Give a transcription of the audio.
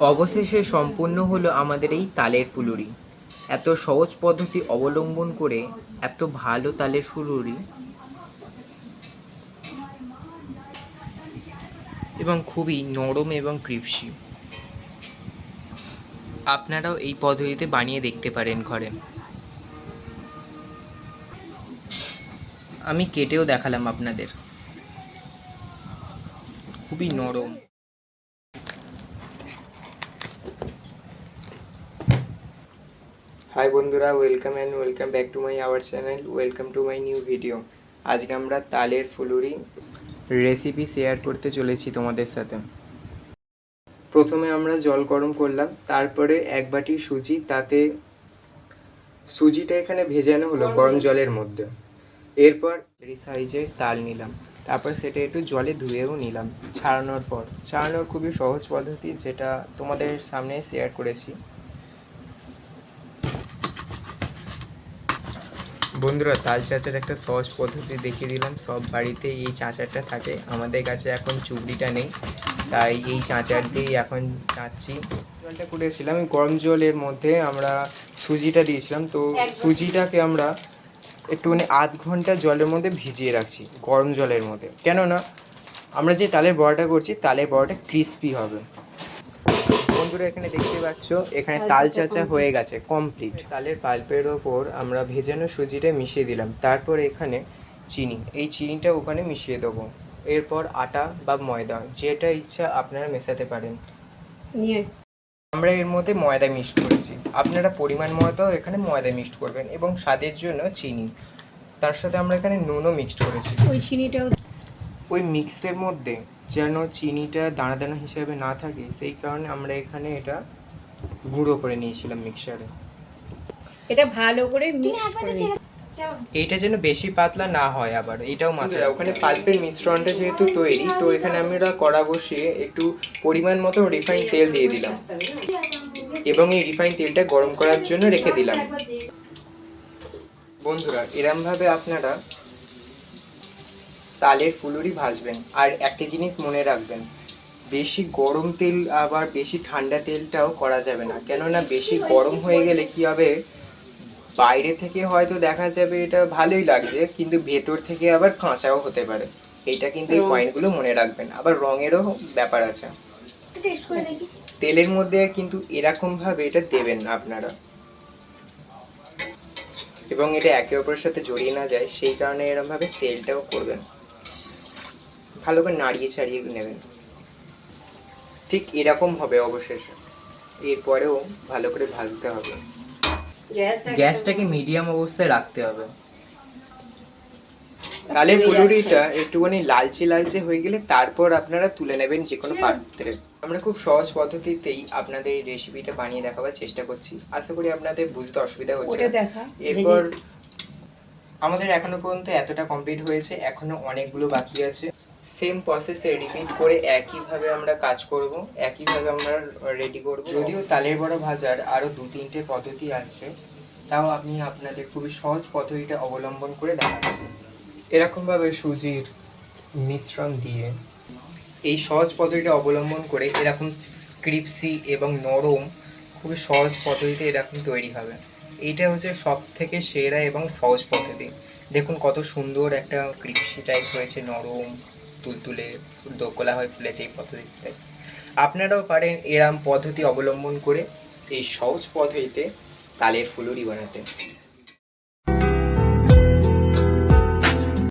অবশেষে সম্পূর্ণ হলো আমাদের এই তালের ফুলুরি। এত সহজ পদ্ধতি অবলম্বন করে এত ভালো তালের ফুলুরি। এবং খুবই নরম এবং ক্রিপসি। আপনারাও এই পদ্ধতিতে বানিয়ে দেখতে পারেন ঘরে। আমি কেটেও দেখালাম আপনাদের। খুবই নরম। হাই বন্ধুরা welcome and welcome back to my our channel welcome to my new video আজকে আমরা তালের ফুলুরি রেসিপি শেয়ার করতে চলেছি তোমাদের সাথে। প্রথমে আমরা জল গরম করলাম তারপরে এক বাটি সুজি তাতে সুজিটা এখানে ভেজানো হলো গরম জলের মধ্যে। এরপর সাইজের তাল নিলাম তারপর সেটা একটু জলে ধুয়েও নিলাম ছাড়ানোর পর। ছাড়ানোর খুবই সহজ পদ্ধতি যেটা তোমাদের সামনে শেয়ার করেছি। বন্ধুরা, তাল চাচার একটা সহজ পদ্ধতি দেখিয়ে দিলাম। সব বাড়িতে এই চাঁচারটা থাকে। আমাদের কাছে এখন চুবড়িটা নেই, তাই এই চাঁচার দিয়েই এখন চাচ্ছি। জলটা করেছিলাম গরম জলের মধ্যে আমরা সুজিটা দিয়েছিলাম। তো সুজিটাকে আমরা একটুখানি আধ ঘণ্টা জলের মধ্যে ভিজিয়ে রাখছি, গরম জলের মধ্যে। কেননা আমরা যে তালের বড়াটা করছি, তালের বড়াটা ক্রিস্পি হবে। বন্ধুরা এখানে দেখতে পাচ্ছ। এখানে তাল চাচা হয়ে গেছে কমপ্লিট। তালের পাল্পের ওপর আমরা ভেজানো সুজিটা মিশিয়ে দিলাম। তারপর এখানে চিনি। এই চিনিটা ওখানে মিশিয়ে দেবো। এরপর আটা বা ময়দা যেটা ইচ্ছা আপনারা মেশাতে পারেন। নিয়ে। আমরা এর মধ্যে ময়দা মিক্সড করেছি। আপনারা পরিমাণ মতো এখানে ময়দা মিক্সড করবেন এবং স্বাদের জন্য চিনি। তার সাথে আমরা এখানে নুনও মিক্সড করেছি। ওই চিনিটাও ওই মিক্সের মধ্যে যেন চিনিটা দানা দানা হিসেবে না থাকে সেই কারণে আমরা এখানে এটা গুঁড়ো করে নিয়েছিলাম মিক্সারে। এটা ভালো করে মিক্স করে এইটা যেন বেশি পাতলা না হয় আবার এটাও মাথায় ওখানে পাল্পের মিশ্রণটা যেহেতু তৈরি তো এখানে আমরা কড়া বসিয়ে একটু পরিমাণ মতো রিফাইন তেল দিয়ে দিলাম। এবং এই রিফাইন তেলটা গরম করার জন্য রেখে দিলাম। বন্ধুরা এরমভাবে আপনারা তালের ফুলুরি ভাজবেন। আর একটা জিনিস মনে রাখবেন বেশি গরম তেল আবার বেশি ঠান্ডা তেলটাও করা যাবে না। কেননা বেশি গরম হয়ে গেলে কি হবে? বাইরে থেকে হয়তো দেখা যাবে এটা ভালোই লাগছে কিন্তু ভেতর থেকে আবার কাঁচাও হতে পারে। এইটা কিন্তু এই পয়েন্টগুলো মনে রাখবেন। আবার রঙেরও ব্যাপার আছে। তেলের মধ্যে কিন্তু এরকম ভাবে এটা দেবেন না আপনারা। এবং এটা একে অপরের সাথে জড়িয়ে না যায় সেই কারণে এরকম ভাবে তেলটাও করবেন। ভালো করে নাড়িয়ে ছাড়িয়ে নেবেন। ঠিক এরকম হবে অবশেষে। এরপরেও ভালো করে ভাজতে হবে। গ্যাসটাকে মিডিয়াম অবস্থায় রাখতে হবে। তালের ফুলুরিটা একটুখানি লালচে লালচে হয়ে গেলে তারপর আপনারা তুলে নেবেন যে কোনো পাত্রে। আমরা খুব সহজ পদ্ধতিতেই আপনাদের এই রেসিপিটা বানিয়ে দেখাবার চেষ্টা করছি। আশা করি আপনাদের বুঝতে অসুবিধা হচ্ছে। এরপর আমাদের এখনও পর্যন্ত এতটা কমপ্লিট হয়েছে। এখনও অনেকগুলো বাকি আছে। সেম প্রসেসে রিপিট করে একইভাবে আমরা কাজ করব, একইভাবে আমরা রেডি করব। যদিও তালের বড়া ভাজার আরও দু তিনটে পদ্ধতি আছে, তাও আমি আপনাদের খুবই সহজ পদ্ধতিটা অবলম্বন করে দেখাচ্ছি। এরকমভাবে সুজির মিশ্রণ দিয়ে এই সহজ পদ্ধতিটা অবলম্বন করে এরকম ক্রিপসি এবং নরম, খুবই সহজ পদ্ধতিতে এরকম তৈরি হবে। এইটা হচ্ছে সব থেকে সেরা এবং সহজ পদ্ধতি। দেখুন কত সুন্দর একটা ক্রিপসি টাইপ হয়েছে, নরম তুলতুলে দোকলা হয়ে ফুলেছে এই পদ্ধতিতে। আপনারাও পারেন এরম পদ্ধতি অবলম্বন করে এই সহজ পদ্ধতিতে তালের ফুলুরি বানাতে।